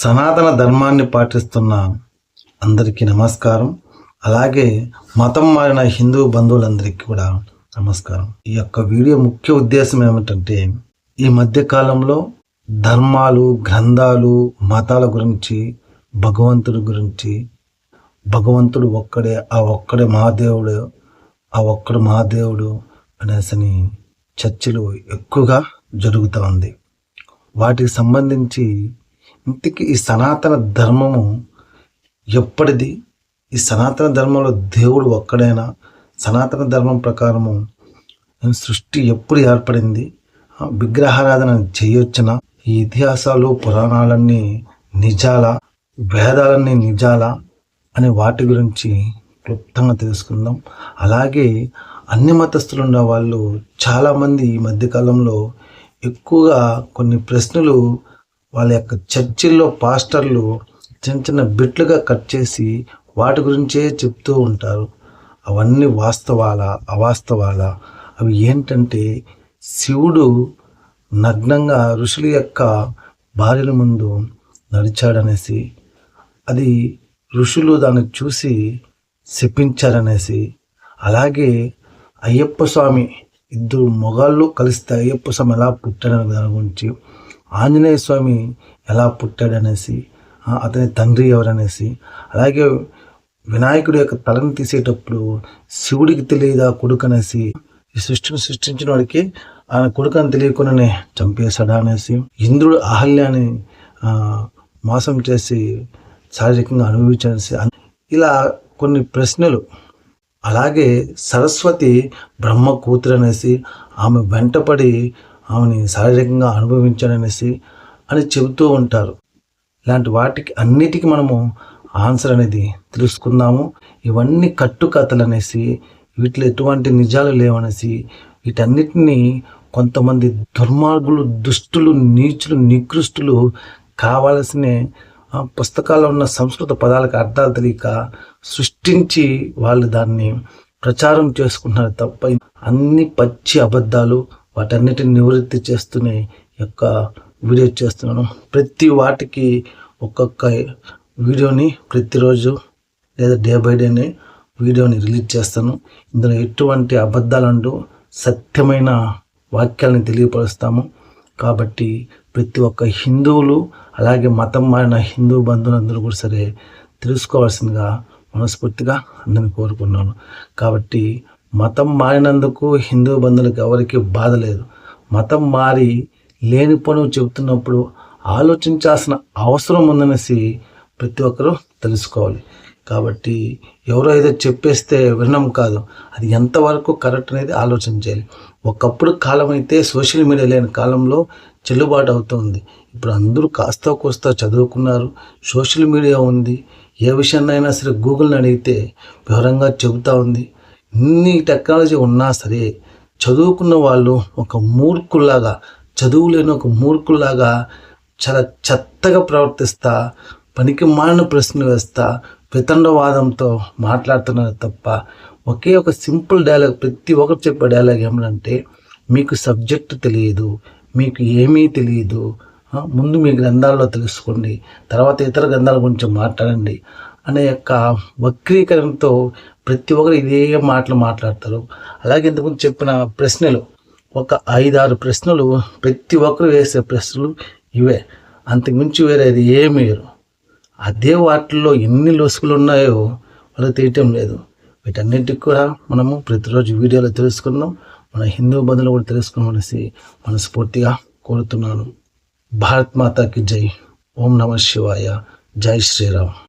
సనాతన ధర్మాన్ని పాటిస్తున్న అందరికీ నమస్కారం. అలాగే మతం మారిన హిందూ బంధువులందరికీ కూడా నమస్కారం. ఈ యొక్క వీడియో ముఖ్య ఉద్దేశం ఏమిటంటే ఈ మధ్య కాలంలో ధర్మాలు గ్రంథాలు మతాల గురించి భగవంతుడి గురించి భగవంతుడు ఒక్కడే ఆ ఒక్కడే మహాదేవుడు ఆ ఒక్కడు మహాదేవుడు అనేసని చర్చలు ఎక్కువగా జరుగుతూ ఉంది. వాటికి సంబంధించి ఇంతకీ ఈ సనాతన ధర్మము ఎప్పటిది? ఈ సనాతన ధర్మంలో దేవుడు ఒక్కడైనా? సనాతన ధర్మం ప్రకారము సృష్టి ఎప్పుడు ఏర్పడింది? విగ్రహారాధన చేయొచ్చునా? ఈ ఇతిహాసాలు పురాణాలన్నీ నిజాల? వేదాలన్నీ నిజాలా? అనే వాటి గురించి క్లుప్తంగా తెలుసుకుందాం. అలాగే అన్ని మతస్థులు ఉన్న వాళ్ళు చాలామంది ఈ మధ్యకాలంలో ఎక్కువగా కొన్ని ప్రశ్నలు వాళ్ళ యొక్క చర్చిల్లో పాస్టర్లు చిన్న చిన్న బిట్లుగా కట్ చేసి వాటి గురించే చెప్తూ ఉంటారు. అవన్నీ వాస్తవాల అవాస్తవాల? అవి ఏంటంటే శివుడు నగ్నంగా ఋషుల యొక్క భార్యల ముందు నడిచాడనేసి అది ఋషులు దాన్ని చూసి శపించారనేసి అలాగే అయ్యప్ప స్వామి ఇద్దరు మొగాళ్ళు కలిస్తే అయ్యప్ప స్వామి ఎలా పుట్టాడనే దాని గురించి ఆంజనేయ స్వామి ఎలా పుట్టాడనేసి అతని తండ్రి ఎవరనేసి అలాగే వినాయకుడి యొక్క తలను తీసేటప్పుడు శివుడికి తెలియదా కొడుకు అనేసి ఈ సృష్టిని సృష్టించిన వాడికి ఆయన కొడుకు అని తెలియకుండానే చంపేశాడా అనేసి ఇంద్రుడు అహల్యాన్ని మోసం చేసి శారీరకంగా అనుభవించనేసి ఇలా కొన్ని ప్రశ్నలు. అలాగే సరస్వతి బ్రహ్మ కూతురు అనేసి ఆమె వెంటపడి ఆమెని శారీరకంగా అనుభవించాడనేసి అని చెబుతూ ఉంటారు. ఇలాంటి వాటికి అన్నిటికీ మనము ఆన్సర్ అనేది తెలుసుకుందాము. ఇవన్నీ కట్టుకథలు అనేసి వీటిలో ఎటువంటి నిజాలు లేవనేసి వీటన్నిటిని కొంతమంది దుర్మార్గులు దుష్టులు నీచులు నికృష్టులు కావాల్సిన పుస్తకాల్లో ఉన్న సంస్కృత పదాలకు అర్థాలు తెలియక సృష్టించి వాళ్ళు దాన్ని ప్రచారం చేసుకుంటున్నారు తప్ప అన్ని పచ్చి అబద్ధాలు వాటన్నిటిని నివృత్తి చేస్తూనే యొక్క వీడియో చేస్తున్నాను. ప్రతి వాటికి ఒక్కొక్క వీడియోని ప్రతిరోజు లేదా డే బై డేని వీడియోని రిలీజ్ చేస్తాను. ఇందులో ఎటువంటి అబద్ధాలంటూ సత్యమైన వాక్యాలను తెలియపరుస్తాము. కాబట్టి ప్రతి ఒక్క హిందువులు అలాగే మతం మారిన హిందూ బంధువులందరూ కూడా సరే తెలుసుకోవాల్సిందిగా మనస్ఫూర్తిగా అందరిని కోరుకున్నాను కాబట్టి మతం మారినందుకు హిందూ బంధువులకు ఎవరికి బాధ లేదు. మతం మారి లేని పనులు చెబుతున్నప్పుడు ఆలోచించాల్సిన అవసరం ఉందనేసి ప్రతి ఒక్కరూ తెలుసుకోవాలి. కాబట్టి ఎవరో ఏదో చెప్పేస్తే వినడం కాదు. అది ఎంతవరకు కరెక్ట్ అనేది ఆలోచించాలి ఒకప్పుడు కాలం అయితే సోషల్ మీడియా లేని కాలంలో చెల్లుబాటు అవుతుంది. ఇప్పుడు అందరూ కాస్త కోస్త చదువుకున్నారు సోషల్ మీడియా ఉంది. ఏ విషయాన్నైనా సరే గూగుల్ని అడిగితే వివరంగా చెబుతూ ఉంది. ఇన్ని టెక్నాలజీ ఉన్నా సరే చదువుకున్న వాళ్ళు ఒక మూర్ఖుల్లాగా చదువు లేని ఒక మూర్ఖుల్లాగా చాలా చెత్తగా ప్రవర్తిస్తా పనికి మాలిన ప్రశ్నలు వేస్తా వితండవాదంతో మాట్లాడుతున్నారు తప్ప ఒకే ఒక సింపుల్ డైలాగ్ ప్రతి ఒక్కరు చెప్పే డైలాగ్ ఏమంటే మీకు సబ్జెక్ట్ తెలియదు మీకు ఏమీ తెలియదు. ముందు మీ గ్రంథాల్లో తెలుసుకోండి తర్వాత ఇతర గ్రంథాల గురించి మాట్లాడండి అనే యొక్క వక్రీకరణతో ప్రతి ఒక్కరు ఇదే మాటలు మాట్లాడతారు. అలాగే ఇంతకుముందు చెప్పిన ప్రశ్నలు ఒక ఐదారు ప్రశ్నలు ప్రతి ఒక్కరు వేసే ప్రశ్నలు ఇవే. అంతకుమించి వేరేది ఏమీ వేరు. అదే వాటిల్లో ఎన్ని లొసుగులు ఉన్నాయో వాళ్ళకి తెలియటం లేదు. వీటన్నిటికి కూడా మనము ప్రతిరోజు వీడియోలో తెలుసుకుందాం. మన హిందూ బంధువులు కూడా తెలుసుకోమనేసి మనస్ఫూర్తిగా కోరుతున్నాను. భారత్ మాతాకి జై. ఓం నమ శివాయ. జై శ్రీరామ్.